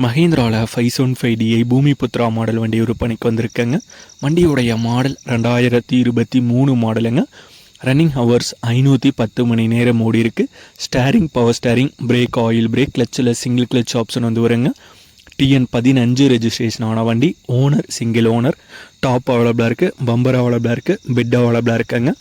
மஹேந்திராவில் five seven five DI Bhoomi Putra model வண்டி விற்பனைக்கு வந்திருக்கேங்க. வண்டியுடைய மாடல் ரெண்டாயிரத்தி இருபத்தி மூணு மாடலுங்க. ரன்னிங் ஹவர்ஸ் ஐநூற்றி பத்து மணி நேரம் ஓடி இருக்குது steering power steering brake oil brake கிளச்சில் single clutch option வந்து வருங்க. டிஎன் பதினஞ்சு ரெஜிஸ்ட்ரேஷன் ஆன வண்டி ஓனர் சிங்கிள் ஓனர் டாப் அவைலபிளாக இருக்குது பம்பர் அவைலபிளாக இருக்குது பெட் அவைலபிளாக இருக்குங்க.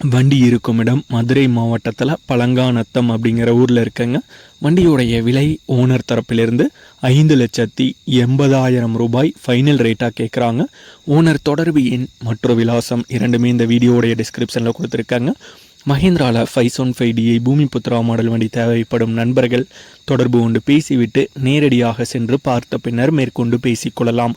வண்டி இருக்கும் இடம் மதுரை மாவட்டத்தில் பழங்காநத்தம் அப்படிங்கிற ஊரில் இருக்கங்க. வண்டியுடைய விலை ஓனர் தரப்பிலிருந்து ஐந்து லட்சத்தி எண்பதாயிரம் ரூபாய் ஃபைனல் ரேட்டாக கேட்குறாங்க ஓனர் தொடர்பு எண் மற்றும் விலாசம் இரண்டுமே இந்த வீடியோடைய டிஸ்கிரிப்ஷனில் கொடுத்துருக்காங்க. மஹேந்திராவில் five one five DI Bhoomi Putra model வண்டி தேவைப்படும் நண்பர்கள் தொடர்பு கொண்டு பேசிவிட்டு நேரடியாக சென்று பார்த்த பின்னர் மேற்கொண்டு பேசிக்கொள்ளலாம்.